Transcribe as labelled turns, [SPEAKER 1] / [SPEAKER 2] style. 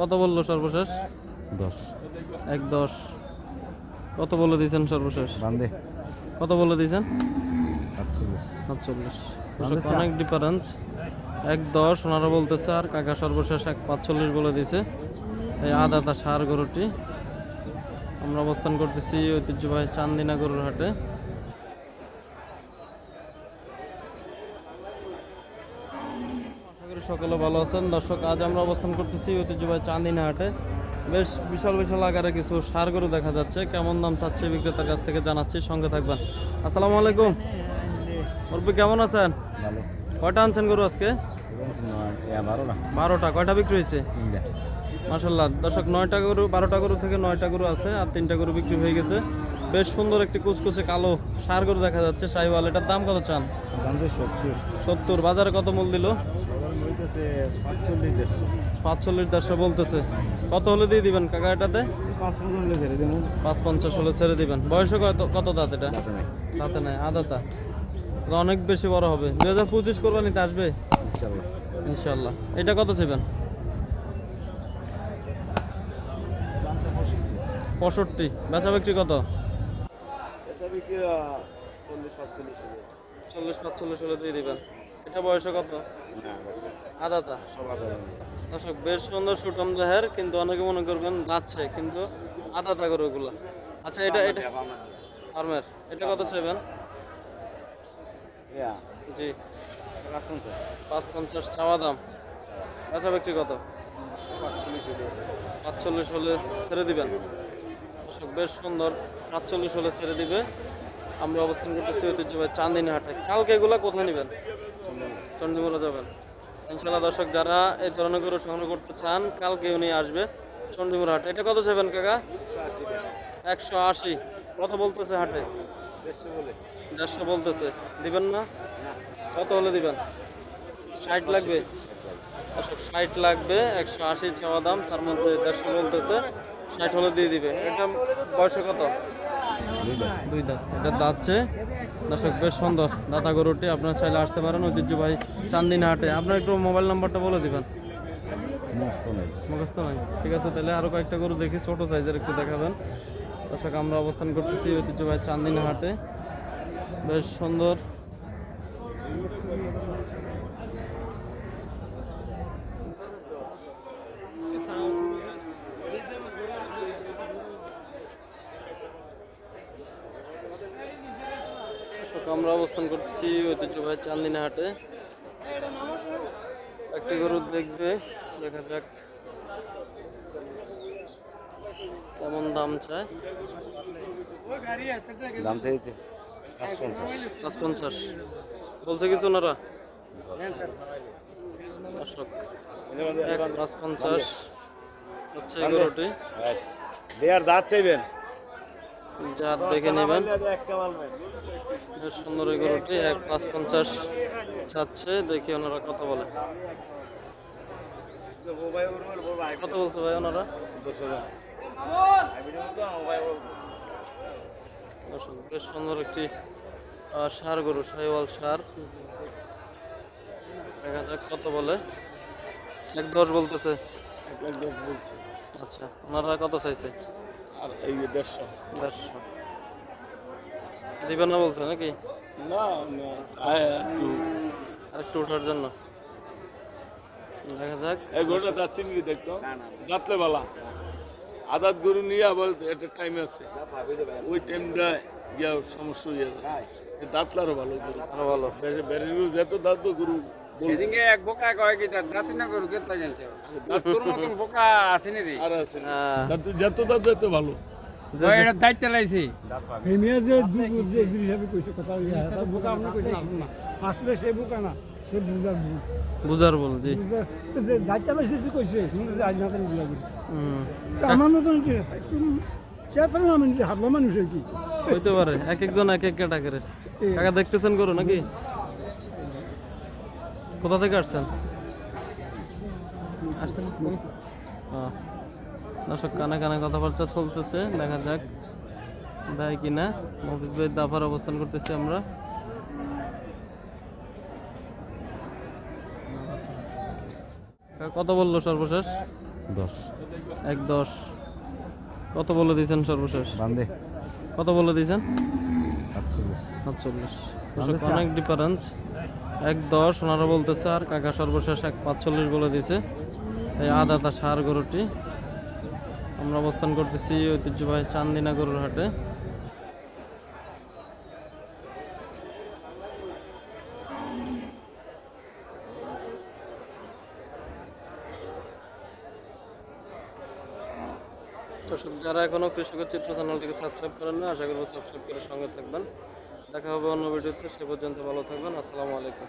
[SPEAKER 1] কত বলল সর্বশেষ?
[SPEAKER 2] দশ।
[SPEAKER 1] এক দশ। কত বলে দিয়েছেন সর্বশেষ?
[SPEAKER 2] বান্ধে
[SPEAKER 1] কত বলে দিয়েছেন? সাতচল্লিশ। অনেক ডিফারেন্স এক দশ ওনারা বলতেছে আর কাকা সর্বশেষ এক পাঁচচল্লিশ বলে দিছে এই আদাতা সার গরুটি। আমরা অবস্থান করতেছি ঐতিহ্যবাহী চান্দিনা গরুর হাটে আশা করি সকলে ভালো আছেন? দর্শক আজ আমরা অবস্থান করতেছি ঐতিহ্যবাহী চান্দিনা হাটে বেশ বিশাল বিশাল আকারে কিছু সার গরু দেখা যাচ্ছে। কেমন দাম চাচ্ছে বিক্রেতার কাছ থেকে জানাচ্ছি সঙ্গে থাকবেন। আসসালামু আলাইকুম। মুরব্বী কেমন আছেন? কয়টা আনছেন গরু আজকে? বারোটা। কয়টা বিক্রি হয়েছে? মাসাল্লাহ দর্শক নয়টা গরু বারোটা গরু থেকে নয়টা গরু আছে আর তিনটা গরু বিক্রি হয়ে গেছে। বেশ সুন্দর একটি কুচকুচে কালো সার গরু দেখা যাচ্ছে। সাইওয়াল এটার দাম কত চান?
[SPEAKER 2] সত্তর।
[SPEAKER 1] বাজারে কত মূল দিল?
[SPEAKER 2] হইতেছে পাঁচচল্লিশ দেড়শো।
[SPEAKER 1] পাঁচচল্লিশ দেড়শো বলতেছে। কত হলে দিয়ে দিবেন কাকা এটাতে?
[SPEAKER 2] পাঁচ পনেরো হলে ছেড়ে দেবো
[SPEAKER 1] পাঁচ পঞ্চাশ হলে ছেড়ে দিবেন। বয়সে কত কত দাঁত এটা?
[SPEAKER 2] যাতে নাই।
[SPEAKER 1] আদাতা অনেক বেশি বড় হবে। দুই হাজার পঁচিশ কোরবানিতে আসবে?
[SPEAKER 2] ইনশাল্লাহ
[SPEAKER 1] এটা কত ছিবেন পঁয়ষট্টি। বেচা বিক্রি কত?
[SPEAKER 2] চল্লিশ
[SPEAKER 1] পাঁচচল্লিশ হলে দিয়ে দিবেন। এটা বয়সে কত? আদাতা দর্শক বেশ সুন্দর সুটম জাহের কিন্তু অনেকে মনে করবেন যাচ্ছে কিন্তু আদাতা করে ওগুলো। আচ্ছা এটা এটা ফার্মের। এটা কত চাইবেন? জি।
[SPEAKER 2] পাঁচ পঞ্চাশ
[SPEAKER 1] পাঁচ পঞ্চাশ চাওয়া দাম। বেচা বিক্রি কত?
[SPEAKER 2] পাঁচচল্লিশ
[SPEAKER 1] পাঁচচল্লিশ হলে ছেড়ে দিবেন। দর্শক বেশ সুন্দর। পাঁচচল্লিশ হলে ছেড়ে দিবে। আমরা অবস্থান করতেছি ঐতিহ্যবাহী চান্দিনী হাটে কালকে এগুলা কোথায় নেবেন? চন্ডিমুলা যাবেন ইনশাল্লাহ দর্শক, যারা এই ধরনের গরু সংগ্রহ করতে চান, কালকে উনি আসবে চন্ডিমুলা হাটে। এটা কত চাইবেন কাকা? একশো আশি। কত বলতেছে হাটে।
[SPEAKER 2] দেড়শো বলে
[SPEAKER 1] দেড়শো বলতেছে। দিবেন না? কত হলে দিবেন? ষাট লাগবে? দর্শক, ষাট লাগবে, একশো আশি চাওয়া দাম, তার মধ্যে দেড়শো বলতেছে। ষাট হলে দিয়ে দিবে। এটা বয়সে কত? দুই দাঁত। এটা দাঁতছে দর্শক বেশ সুন্দর। দাতা গরুটি আপনারা চাইলে আসতে পারেন ঐতিহ্যবাহী চান্দিনা হাটে আপনার একটু মোবাইল নাম্বারটা বলে দিবেন। মুখস্থ নাই। ঠিক আছে তাহলে আরও কয়েকটা গরু দেখি ছোট সাইজের একটু দেখাবেন। দর্শক আমরা অবস্থান করতেছি ঐতিহ্যবাহী চান্দিনা হাটে বেশ সুন্দর। আমরা অবস্থান করতেছি ঐতিহ্যবাহী চান্দিনা হাটে একটি গরু দেখবে দেখা যাক কেমন দাম চায়।
[SPEAKER 2] দাম চাইছে পাঁচ পঞ্চাশ
[SPEAKER 1] বলছে কিছু ওনারা? দর্শক পাঁচ পঞ্চাশ হচ্ছে গরুটি।
[SPEAKER 2] দেয়ার দাঁত চাইবেন?
[SPEAKER 1] জাত দেখে নেবেন। বেশ সুন্দর এই গরুটি এক পাঁচ পঞ্চাশ চাচ্ছে দেখি ওনারা কত বলে। কত বলছে ভাই ওনারা? বেশ সুন্দর একটি সার গরু সাইওয়াল সার। দেখা যাক কত বলে। এক দশ বলতেছে। আচ্ছা ওনারা কত চাইছে?
[SPEAKER 2] আর এই দেড়শো।
[SPEAKER 1] দেড়শো। দিবে না বলছে নাকি?
[SPEAKER 2] না একটু
[SPEAKER 1] আর একটু। ওঠার জন্য। দেখা যাক।
[SPEAKER 3] এই গরুটা দেখতো? বেলা। আদাত গরু নিয়ে আবার একটা টাইম আছে। ওই টাইমটা গিয়া সমস্যা হয়ে যায়। দাঁতলারও ভালো গরু।
[SPEAKER 1] আরও ভালো।
[SPEAKER 3] গরু যত দাঁত গরু
[SPEAKER 4] এদিকে এক বোকা কয় কি দাঁতি না করু কেতা জানছে
[SPEAKER 3] দাঁত
[SPEAKER 4] তোর মতন বোকা আসেনি রে
[SPEAKER 3] আর আছে। না। দাঁত যত দাঁত যত ভালো।
[SPEAKER 4] এটা দায়িত্ব লাইছি।
[SPEAKER 5] হেমিয়া যে যে হিসাবে কইছে কথা বোকা আপনি কইছে না আসলে সে বোকা না সে বুঝার ভুল।
[SPEAKER 1] বুঝার বল জি।
[SPEAKER 5] যে দায়িত্ব লাইছে যে কইছে আজ মাতার বুঝা করি
[SPEAKER 1] হুম।
[SPEAKER 5] তা আমার মতন কি চেতন আমি হাবলা কি?
[SPEAKER 1] হইতে পারে এক একজন এক এক ক্যাটাগরি। কাকা দেখতেছেন করো নাকি? কোথা থেকে আসছেন? আসছেন। দর্শক কানে কানে কথাবার্তা চলতেছে দেখা যাক দেয় কিনা। মফিজ ভাই দাফার অবস্থান করতেছি আমরা। কত বলল সর্বশেষ?
[SPEAKER 2] দশ।
[SPEAKER 1] এক দশ। কত বলে দিয়েছেন সর্বশেষ?
[SPEAKER 2] বান্ধে
[SPEAKER 1] কত বলে দিয়েছেন? সাতচল্লিশ। অনেক ডিফারেন্স এক দশ ওনারা বলতেছে আর কাকা সর্বশেষ এক পাঁচচল্লিশ বলে দিয়েছে। এই আদাতা সার গরুটি। আমরা অবস্থান করতেছি ঐতিহ্যবাহী চান্দিনা হাটে। দর্শক, যারা এখনও কৃষকের চিত্র চ্যানেলটিকে সাবস্ক্রাইব করেন না আশা করব সাবস্ক্রাইব করে সঙ্গে থাকবেন। দেখা হবে অন্য ভিডিওতে, সে পর্যন্ত ভালো থাকবেন, আসসালামু আলাইকুম।